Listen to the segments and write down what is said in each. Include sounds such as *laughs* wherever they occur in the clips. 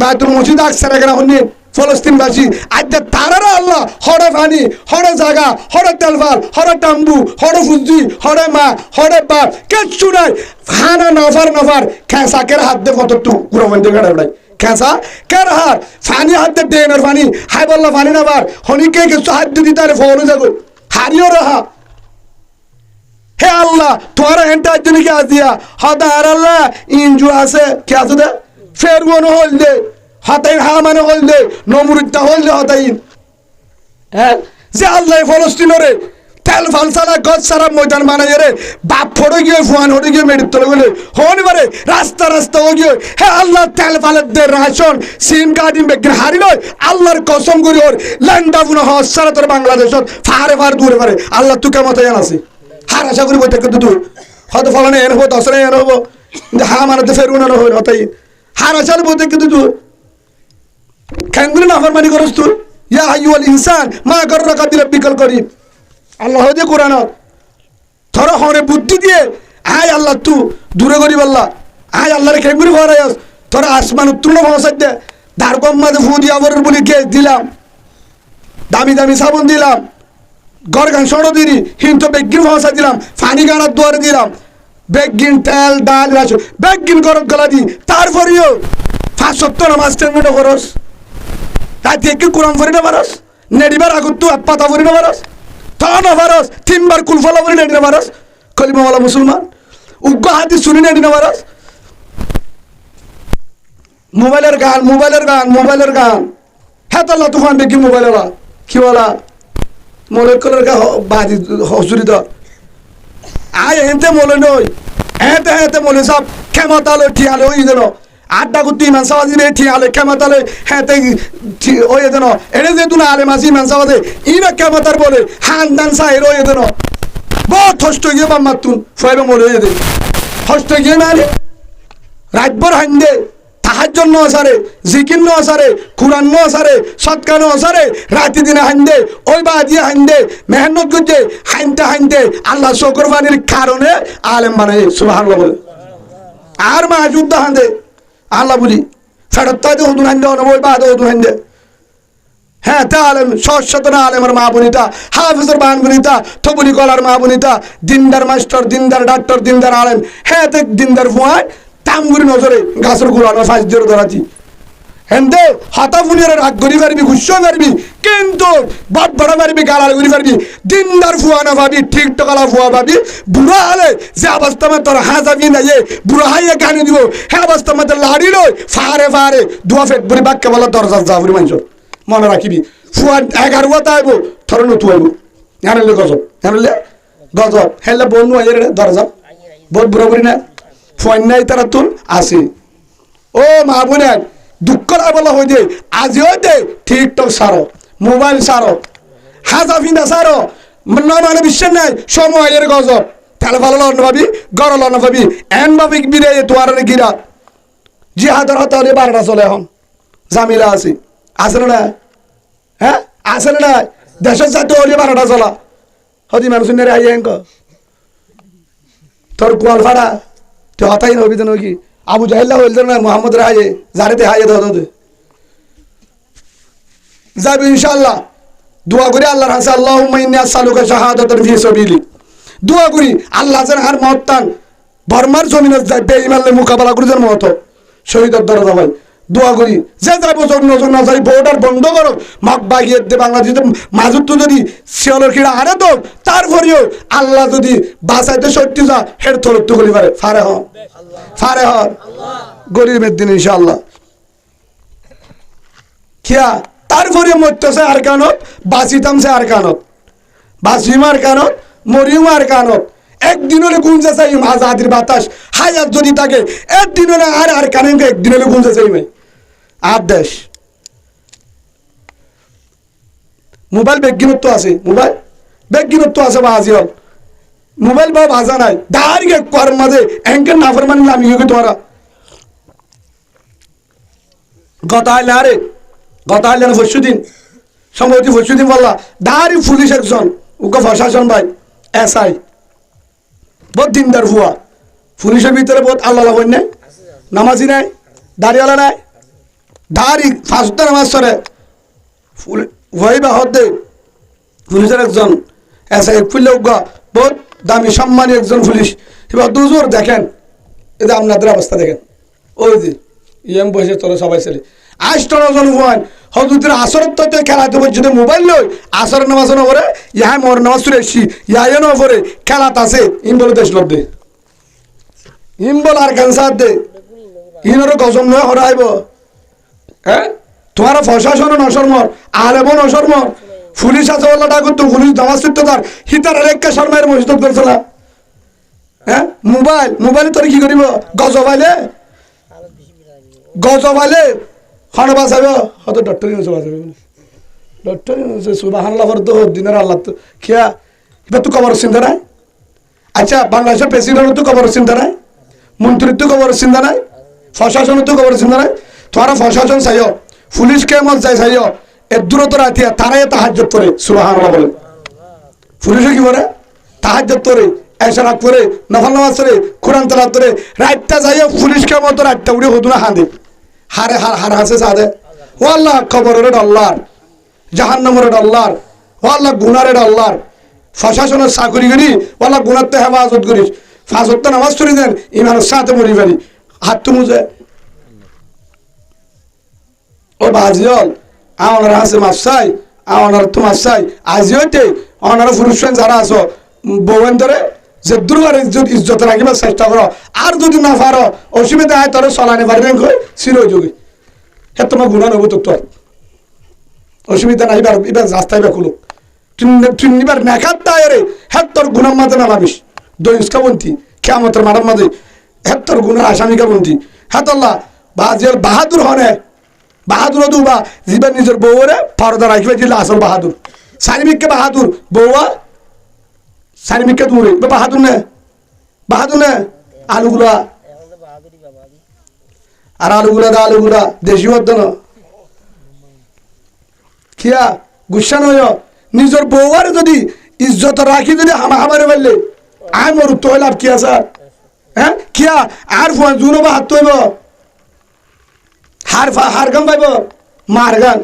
বায়তুল মসজিদ আকসার এখানে হন্নি ফলস্তিনবাসী আজ তারারা আল্লাহ, হরে পানি হরে জাগা, হরে তেলফাল, হরে টাম্বু হরে ফুজি হরে মা, হরে বাপ, কিচ্ছু নাই। হানা নফার নফার। খেসা কের হাত দে কত টু গুরো মন্দির গাড়া খেসা কের হার ফানি হাত দে ডেনের ফানি। হাই বললা, ফানি নাবার হনিকে কিছু হাত দিতে ফলো যাগো হারিও রাহা হে। আল্লাহ, তোমার হেনটা জন্য কি দিয়া? হদা আর আল্লাহ, ইঞ্জু আছে, কি আছে দে ফের মনে হল দে হতাই হা মানে হল দে, নমরুদ্দা হল দে হতাইন। হ্যাঁ যে আল্লাহ ফলস্তিনরে তেল ফালসালা গছ সারা ময়দান বানাই রে, বাপ ফটো গিয়ে, ফুয়ান হটে গিয়ে মেডিত গেলে হন পারে রাস্তা রাস্তা ও গিয়ে, হে আল্লাহ, তেল ফালের দে রাশন সিম কার্ডিং বেগের হারি লয়, আল্লাহর কসম করি ওর ল্যান্ডা ফুনা হস সারা তোর বাংলাদেশত ফারে ফার দূরে পারে আল্লাহ তুই কেমন জান আছে। হার আশা করি বইতে কিন্তু তুই। হয়তো ফলানে এন হব দশরে এন হব হা মানাতে ফেরু না হই হতাই হার আশা বইতে কিন্তু তুই কেন নাফরমানি করস তুই ইয়া আইয়ুল ইনসান, মা গররাকা বিরাব্বিকাল করিম। আল্লাহ যে কোরআন থর হরে বুদ্ধি দিয়ে, আয় আল্লাহ তু, দূরে করি বললা আয় আল্লাহর কেমনি ভরাই তোর আসমান উত্তীর্ণ ভাষা দে। ধার কম্মাতে ফু দিয়া বরের বলি কে দিলাম। দামি দামি সাবুন দিলাম। ঘর গান সড়ো দিলি হিন্ত বেগিন ভাষা দিলাম। ফানি গানার দুয়ারে দিলাম। বেগিন তেল ডাল রাসু বেগিন গরম গলা দি, তারপরেও পাঁচ সত্তর নামাজ টেন খরচ রাতে একটু কোরআন ফরি না পারস নেডিবার আগত তো পাতা ফরি না পারস তা না পারস তিনবার কুলফলা ফরি নেডি না পারস কলিমাওয়ালা মুসলমান, উগ্র হাতি শুনি নেডি না পারস মোবাইলের গান মোবাইলের গান মোবাইলের গান। হ্যাঁ তো তুফান দেখি মোবাইলের কি বলা? মলের কলের গা বাদি হসুরি তো আয় হেঁতে মলে নই। হেতে হেতে মলে সব ক্ষমতালে ঠিয়ালে ওই যেন। আড্ডা করতে ইমান সাবাজি রে ঠিয়ালে ক্ষমতালে হেঁতে ওই যেন। এনে যে তুনা আলে মাসি ইমান সাবাজে ইবা ক্ষমতার বলে হান দান সাহের ওই যেন। বহুত হষ্ট গিয়ে বাম্মার তুন সবাই মলে হয়ে দে হষ্ট গিয়ে না রে হান হান্দে তাহার জন্য আসারে, জিকির ন আসারে কুরান ন আসারে, সৎকা ন আসারে, রাতি দিনে হান্দে ওই বা দিয়ে হান্দে মেহনত করছে হাইনতে হাইনতে আল্লাহ শকর বানির কারণে আলেম বানাই সুবাহ বলে। আর মা যুদ্ধ হান্দে, আল্লাহ বলি ফেরত তাই হদুন হান্দে অনব ওই বা হদুন হান্দে হ্যাঁ তা আলেম সশতনা আলেমের মা বনিতা, হাফিজের বান বনিতা থবুলি কলার মা বনিতা, দিনদার মাস্টার, দিনদার ডাক্তার, দিনদার আলেম হ্যাঁ দিনদার ফুয়ায় তামগুড়ি নজরে গাছের গুলানো ফাঁস দিয়ে ধরাতি হেন্দে হাতা ফুনিয়ারে রাগ করি পারবি গুস্স পারবি, কিন্তু বাট বড় পারবি গালাল করি পারবি, দিনদার ফুয়া না ভাবি ঠিক টকালা ফুয়া ভাবি বুড়া হলে যে অবস্থা মে তোর হাঁ যাবি না বুড়া হাইয়ে গানি দিব হ্যাঁ অবস্থা মে লাড়ি লই ফারে ফারে দুয়া ফেট বুড়ি বাক্য বলা, দরজা যাবরি মানুষ মনে রাখিবি, ফুয়া এগারো তাইব, থর নতু আইব জানালে গজব জানালে গজব, হেলে বনু আইয়ে দরজা, বহুত বুড়া বুড়ি না? ফোন নাই তারা তুন আসে ও মা বোনের দুঃখ বলা হয়ে দে আজিও দে, টিকটক সারো মোবাইল সারো হাজা ফিন্দা সারো ন মানে বিশ্বাস নাই সময়ের গজব। তেল ভালো লন ভাবি গড় লন ভাবি এন ভাবি বিরে তোয়ার গিরা জিহাদের হতে হলে বারোটা চলে এখন। জামিলা আছে। আছে না হ্যাঁ আছে না দেশের সাথে হলে বারোটা চলা হদি মানুষ নেরে আইয়ে এঙ্ক হতাই নবি তো নাকি আবু জাহিল্লা হইল না মোহাম্মদ রাহাজে জারেতে হাজে ধর যাবি ইনশাল্লাহ দোয়া করি আল্লাহর হাসে আল্লাহ মাইনি আসালুকা শাহাদাতান ফি সাবিলি। দোয়া করি আল্লাহ যেন হার মহত্তান, বর্মার জমিনে যায় বেঈমানলে মোকাবেলা করে যেন মহত শহীদের দরজা ভাই। দোয়া করি। যে যাই বছর নজর না যাই বর্ডার বন্ধ করো মাক বাগিয়ে দে বাংলাদেশের মাজুত তো যদি শিয়ালের খিড়া আরে তো তারপরেও আল্লাহ যদি বাঁচাইতে সত্যি যা, হের থরত্ব করি পারে। ফারে হ ফারে হ গরিবের দিন ইনশাআল্লাহ। কিয়া তারপরে মরতেছে আর কানত বাঁচিতামছে আর কানত। বাঁচিম আর কানত, মরিম আর কানত। একদিন হলে গুঞ্জে চাই আজাদির বাতাস। হায়াত যদি থাকে একদিন হলে আর আর কানে একদিন হলে গুঞ্জে চাইবে আর দেশ মোবাইল বেগিনত্ব আছে, মোবাইল? বেগিনত্ব আছে বা আজিও মোবাইল বা ভাজা নাই। দাঁড়িয়ে কর মাঝে এঙ্কের নাফর মানে নামি গিয়ে তোরা গত আইলে আরে গত আইলে না পরশু দিন সম্ভবত পরশু দিন বললা। দাঁড়ি পুলিশ একজন উকে প্রশাসন ভাই এস আই। বহুত দিনদার ভুয়া পুলিশের ভিতরে বহুত আল্লাহ নাই নামাজি নাই? দাড়িওয়ালা নাই? দাঁড়ি ফাঁসতে নামাজ সরে ওই বা হতে পুলিশের একজন এসে খুললে বহুত দামি সম্মানী একজন পুলিশ এবার দুজোর দেখেন। এটা আপনাদের অবস্থা দেখেন। ওই যে, ইএম বসে তোরা সবাই ছেলে আজ তোরা জন হুয়ান হজুদের আসরের তো খেলাতে যদি মোবাইল লই আসরের নামাজ না ইহাই মর নামাজ চলে এসছি ইহাই না পরে খেলাত আছে। ইম বলে দেশ লোক দে ইম বল আর ক্যান্সার দে। ইনরও গজম নয় হরাইব হ্যাঁ তোমার প্রশাসন নসরমর আলেব নসরমর পুলিশ আছে বলে ডাকুন তো পুলিশ দামাজ তার। হিতার রেখা শর্মায়ের মসজিদ করছে না হ্যাঁ মোবাইল, মোবাইলে তোর কি করিব? গজবাইলে? গজবাইলে? হন বাঁচাব হয়তো ডক্টর ইউনুস বাঁচাবে ডক্টর ইউনুস সুবাহ আল্লাহ তো, দিনের আল্লাহ তো। খিয়া, এবার তো কবর চিন্তা নাই। আচ্ছা বাংলাদেশের প্রেসিডেন্ট তো কবর চিন্তা নাই। মন্ত্রীর তো কবর চিন্তা নাই। প্রশাসনের তো কবর চিন্তা নাই। তোমার প্রশাসন চাইও পুলিশকে মন চাই চাইও এর দূরত রাতিয়া তারাই তাহাজ করে সুবাহ বলে। পুলিশে কি করে তাহাজ করে এসে রাত করে নফল নামাজ করে কোরআন তালাত করে রাতটা যাইও পুলিশকে মতো রাতটা উড়ে হতো না হাঁদে হারে হার হার হাসে সাদে ও আল্লাহ খবরের ডল্লার, জাহান্নামের ডল্লার, ও আল্লাহ, গুনারের ডল্লার। প্রশাসনের চাকরি করি, ও আল্লাহ গুণার তো হেফাজত করিস। ফাজত নামাজ চুরি দেন, ইমানের সাথে মরি পারি হাত তো মুজে। ও বাজিয়ল আমার আছে মাসাই আমার তো মাসাই আজিওতে আমার পুরুষ যারা আছো বউয়েন যে দুর্বার ইজ্জত ইজ্জত রাখিবার চেষ্টা করো। আর যদি না পারো, অসুবিধা হয় তোর চলানি পারি না চিরযোগী। হে, তোমার গুণা নেব তোর। অসুবিধা নাই, এবার এবার রাস্তায় বা খুলুক নিবার নেখাত দায় রে। হ্যাঁ তোর গুণার মাঝে নামাবিস। দইস্কা বন্তি কেমতের মারার মাঝে। হ্যাঁ তোর গুণার আসামিকা বন্তি। হ্যাঁ তোল্লা বাহাদুর হনে। বাহাদুর দুবা, জীবন নিজের বউরে পরদা রাখবে দিলে আসল বাহাদুর। সারিমিককে বাহাদুর, বউয়া সারিমিককে দূরে। বাহাদুর নে বাহাদুর নে, আলুগুলা। আর আলুগুলা দা, আলুগুলা। দেশি হদ্দ না খিয়া, গুসা নয়। নিজের বউয়ার যদি ইজ্জত রাখি, যদি হামা হামারে পারলে আয় মরুত তো লাভ কি আছে? হ্যাঁ? কিয়া আর ফোন জুনো বা হাত তৈব হার ফা, হার গান পাইব? মার গান।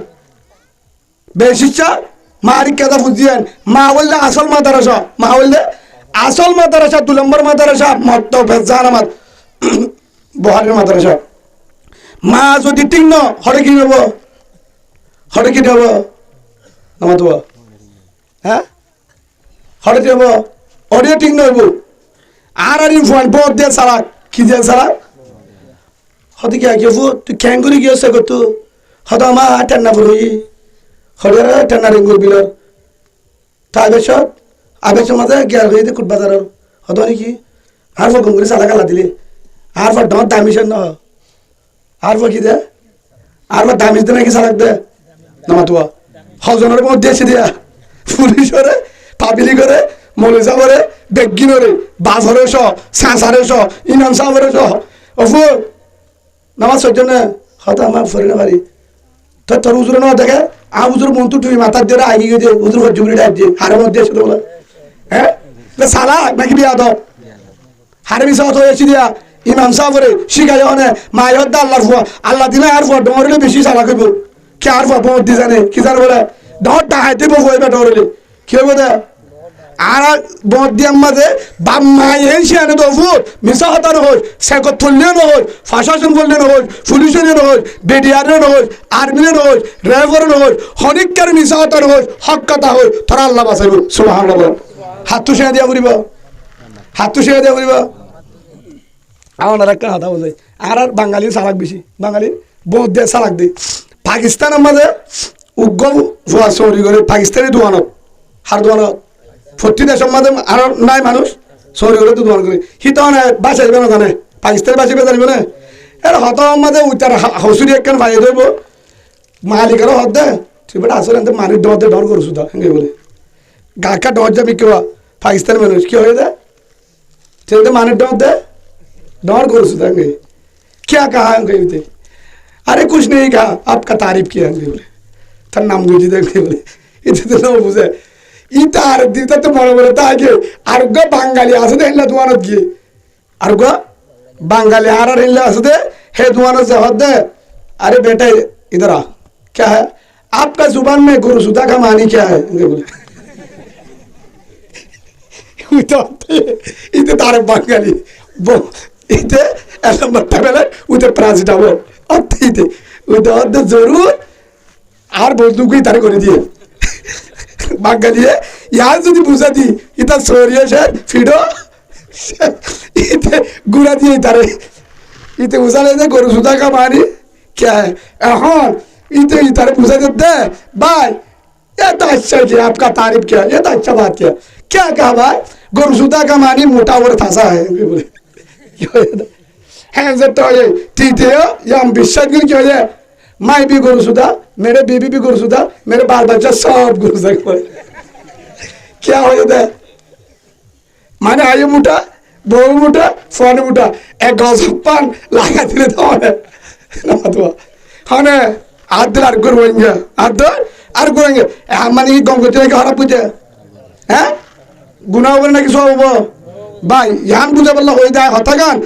বেশিচ্ছা মারি কেদা ফুজিয়েন মা বললে আসল মাদারাসা। মা বললে আসল মাদারাসা, দু নম্বর মাদারাসা মত ভেজান আমার। বহারের মাদারাসা। মা যদি ন হরে কি নেব হরে কি নেব নামাত হ্যাঁ? হরে নেব অডিও ঠিক নইব আর আর ফোন বদ দিয়ে সারা, কি দিয়ে সারা? হতে কি আগে তুই ক্যাং করে গিয়েছে কত হত আমার টেন্না পড়ি হরে টেন্না রেঙ্গুর বিলর। তা আগেছ আগেছ মাঝে গিয়ার হয়ে কুট বাজার হত নাকি? আর ফো গঙ্গুরি সালা কালা দিলে। আর ফো ডর দামিশন ন আর ফো কি দে? আর ফো দামিশ দে নাকি সালাক দে? নামাতুয়া হজনের মধ্যে এসে দিয়া। পুলিশরে পাবিলি করে মলিজা করে বেগিনরে বাজরে স সাঁসারে স ইনাম সাহরে স নামাজ সহ্য না হয়তো আমার ফরি না পারি তো তোর উজুরে না দেখে, আ উজুর মন্তু তুই মাথার দিয়ে আগি গিয়ে উজুর হজ্জ করে ডাক দিয়ে হারের মধ্যে এসে বলে। হ্যাঁ? সালা নাকি বিয়া দাও হারে মিশা তো এসে দিয়া ইমাম সাহরে শিখাই হনে মায়ের দা আল্লাহর ফুয়া। আল্লাহ দিলে আর ফুয়া ডমরিলে বেশি সালা করব কে আর ফুয়া, বহুত দি জানে কি জানে বলে। ডর ডাহাইতে বউ এবার ডরলে কি হবে দে আর বদ দিয়ার মাঝে বাপ মায়ে সিয়ানে তো ফুট মিশা হতা নহল সেকত তুললে নহল ফাঁসাশন করলে নহল পুলিশে নহল বেডিয়ারে নহল আর্মিলে নহল ড্রাইভারে নহল হনিকার মিশা হতা নহল হক কথা হল তোরা আল্লাহ বাঁচাইব সুবাহ হাত তো সেয়া দিয়া করিব হাত তো সেয়া দিয়া করিব আমার একটা হাতা বোঝাই আর আর বাঙালি সালাক বেশি বাঙালি বহুত দিয়ে সালাক দিই পাকিস্তানের মাঝে উগ্র ভুয়া চৌরি করে পাকিস্তানি দোকানত হার দোকানত প্রতি দেশের মাঝে আর নাই মানুষ চৌরি করে তো দোকান করে সি তো মানে বাঁচাইবে না জানে পাকিস্তানি বাঁচিবে জানিব না এর হত মাঝে উইতার হসুরি একখান ভাই ধরব মালিকেরও হত দে তুই বেটা আসলে মানির ডর দে ডর করছু তো হেঙ্গে বলে গাকা ডর যাবি কেউ পাকিস্তানি মানুষ কি হয়ে দে তুই মানির ডর দে डर करो सुधांगे क्या कहा अंगे बोले अरे कुछ नहीं कहा आपका तारीफ किया अंगे बोले তার নাম গুজি দেখবে বলে এটা তো না বুঝে ইটা আর দিতে তো মনে বলে তাকে আর গো বাঙালি আছে দেখলে দোয়ানত গিয়ে আর গো বাঙালি আর আর হিল্লা আছে দে হে দোয়ানত যে হদ দে আরে বেটাই इधर आ क्या है आपका जुबान में गुरुसुदा का मानी क्या है इनके बोले উইতে ইতে তারে বাঙালি ইতে এক নম্বরটা বেলায় উইতে প্রাজিটাবল অর্থ ইতে উইতে অর্ধ জরুর আর বন্ধুকুই তারে করে দিয়ে मागलिए यहाँ जुदी बुझती इतना सोरियो शेर फिडो इतने गुड़ा दिए इतारे इतने उसा लेते गोरु सुधा का मारी क्या है? हाँ इतने इतारे पूछा देते बाय ये तो अच्छा किया, आपका तारीफ़ किया, ये तो अच्छा बात किया। क्या कहा भाई? गोरसुदा का मानी, मोटा और थासा है। *laughs* बोले हैंजर तो ये तो ठीक है, या हम विश्वास क्यों क्यों ये मैं भी गुरसुदा मेरे बीबी भी गुरसुदा मेरे बाल बच्चा सब गुरसुदा क्या हो जाता है মানে আয়ু মুঠা বউ মুঠা ফোন মুঠা এক গজ পান লাগা দিলে তো হবে না তো হনে হাত দিলে আর করবো হাত ধর আর করবো মানে কি গঙ্গতি নাকি হরা পুজো হ্যাঁ গুণা হবে নাকি সব হবো ভাই ইয়ান বুঝে বললো হয়ে যায় হতাগান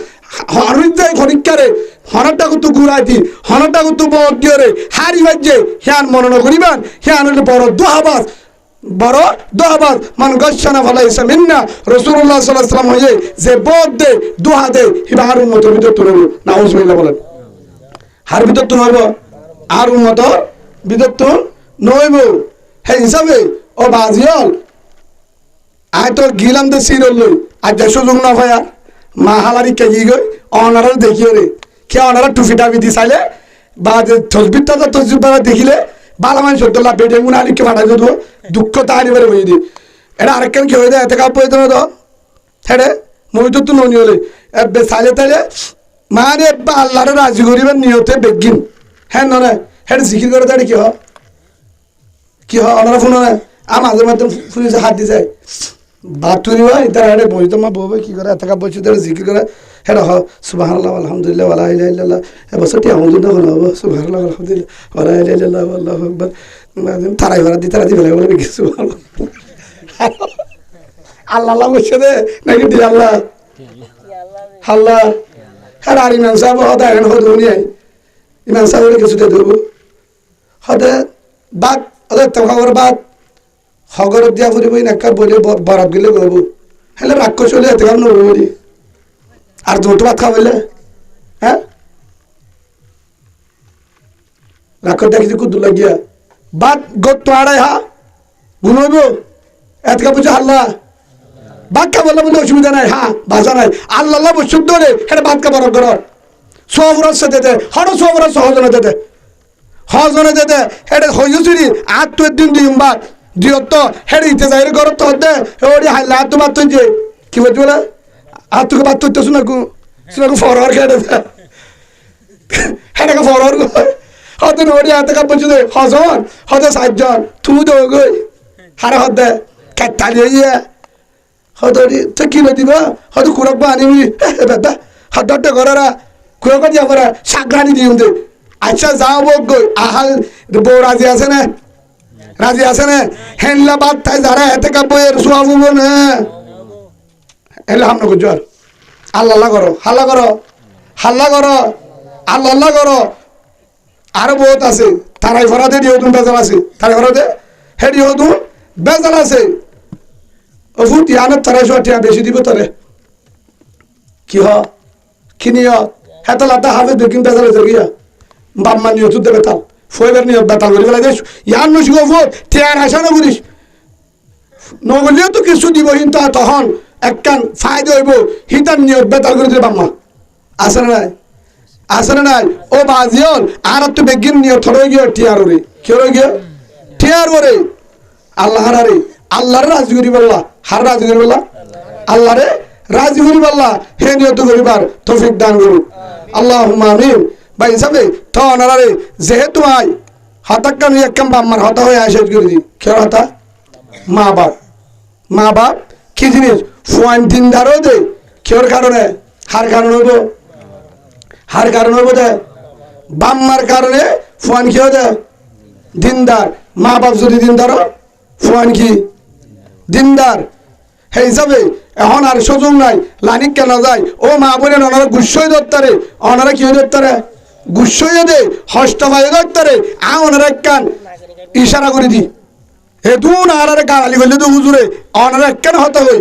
হরিত যায় খনিকারে হনটা কত ঘুরাই দি হনটা কত বড় দিয়ে হারি বাজে হিয়ান মনন করিবান, হিয়ান বড় দোহাবাস বড় দোহাবাস মান গচ্ছানা ভালো ইসা মিন্না রসুল্লাহ সাল্লাহ সাল্লাম হয়ে যে বদ দে, দোহা দে হিবা হারুন মতো ভিতর তুলে নাউজ বলেন। হার ভিতর তুন হইব আর উন্নত ভিতর তুন নইব। হে হিসাবে, ও বাজিয়ল, আয় তো গিলাম দে সিরল লই। আর যে সুযোগ না ভাইয়া মা হালারি কে গই অনারা দেখিও রে। কে অনারা টুফি টাফি দি চাইলে, বা তসবিরটা তো তসবির দ্বারা দেখিলে, বালা মানুষ হতো লা বেডে মুনা আলিকে ফাটাই দিত দুঃখ তাহারি বারে হয়ে দি। এটা আরেকখান কি হয়ে দেয় এতে কাপ পড়ে তো হেডে মই তো তো ননি হলে। এবে চাইলে তাইলে মানে এব্বা আল্লাহরে রাজি করিবার নিয়তে বেগিন। হ্যাঁ নয় হেড জিকির করে তাড়ি কি হ কি হয়? ওনারা ফোন হয় আর মাঝে মাঝে হাত দিয়ে যায়। বাতুরি হয় তার হেডে বই তো মা বউ কি করে এত কাপ বসে তারা জিকির করে। হেডা হ সুবাহ আল্লাহ আলহামদুলিল্লাহ আল্লাহ ইল্লাহ এবছর টি আলহামদুলিল্লাহ হলো হব সুবাহ আল্লাহ আলহামদুলিল্লাহ আল্লাহ ইল্লাহ আল্লাহ আকবর। তারাই ভরা দি তারা দি ফেলে, বলে কিছু আল্লাহ আল্লাহ বসে দে, নাকি দি আল্লাহ? আল্লাহ। হ্যাঁ আর ইমাম সাহেব হদা এখন হদ উনি ইমাম সাহেবের কিছু দিয়ে দেবো হদে বাদ ওদের তোমার বাদ। হগরত দিয়া ফুরিব নাকা বলে বরাত গেলে গব হেলে রাক্ষস চলে এতে কাম নবরি আর দুটো ভাত খাওয়াইলে? হ্যাঁ? রাক্ষস দেখি কুদু লাগিয়া, বাদ গত আড়াই হা গুনইব এত কা বুঝে হাল্লা? বাক্কা বললে বলে অসুবিধা নাই হ্যাঁ ভাষা নাই। আল্লাহ বসুক ধরে এটা বাদ কা বরফ করার সবরস সাথে দে হঠাৎ সবরস সহজনে দে হজনে দে এটা তো দিন দিম বাদ। দিয়ত হেড ইতে যাই ঘর তো দে। ওডি হাইলা তো বাত যে, কি বলছ বলে? আর তুকে বাত তো শুনা কু শুনা কু ফরওয়ার খেড়ে দে। হেডা কা ফরওয়ার হতে ওডি হাতে কা বলছ দে হজন হতে সাতজন তুমি তো গই হারে হদে কাটালি ইয়া হদরি তো কি দিবা হতে কুরক বা আনিবি বেটা হদটা ঘররা কুরক দিয়া করে সাগরানি দিউম দে। আচ্ছা যাও গই আহাল বউ রাজি আছে না? রাজি আছে না? হেনলা বাদ তাই যারা হেতে কাপয়ের সোয়াবু না। হেলে হামনা গুজর আল্লাহ আল্লাহ করো, হাল্লা করো হাল্লা করো, আল্লাহ করো। আরও বহুত আছে। তারাই ফরাতে দিও তুমি বেজাল আছে। তারাই ফরাতে হে দিও তুমি বেজাল আছে। ও ফুট ইয়ানে তারাই সোয়া বেশি দিব তারে কি হ? কি নিয়? হেতা লাতা হাফে দেখিন বেজাল আছে গিয়া বাম্মা নিয় তুই বেতাল ফয়ের নিয়ে বেতাল করি ফেলাই দিস ইয়ার নসি গো ফোর টিয়ার আসা না করিস নগলিও তো কিছু দিব, কিন্তু তখন একখান ফায়দা হইব, হিতার নিয়ত বেতাল করে দিলে বাম্মা। আছে নাই? আছে নাই? ও বাজিয়ল আর তো বেগিন নিয়ে থরই গিয়ে টিয়ার ওরে। কি রয়ে গিয়ে? টিয়ার ওরে। আল্লাহ হারে আল্লাহরে রাজি করি বললা। হার রাজি করি বললা? আল্লাহরে রাজি করি বললা। হে নিয়ত করিবার তৌফিক দান করুক। আল্লাহ আমিন। বা হিসাবে তো অনারে যেহেতু আই হতাক্কা নিয়ে একদম বাম্মার হতা হয়ে আসে করে দি কেউ হতা? মা বাপ। মা বাপ, কি জিনিস? ফুয়ান দিনদারও দে। কেউর কারণে হার কারণ হইব হার কারণ হইব দে। বাম্মার কারণে ফুয়ান কেউ দে? দিনদার মা বাপ যদি দিনদার ফুয়ান কি? দিনদার সেই হিসাবে এখন আর সুযোগ নাই, লানিক কেন যায়? ও মা বোনের ওনারা গুসই ধরতারে ওনারা কি ধরতারে গুসইয়ে দে হস্ত ভাই দত্তরে আ ওনার একখান ইশারা করে দি। হে দু আর গালি হইলে তো হুজুরে, অনার একখান হতে হই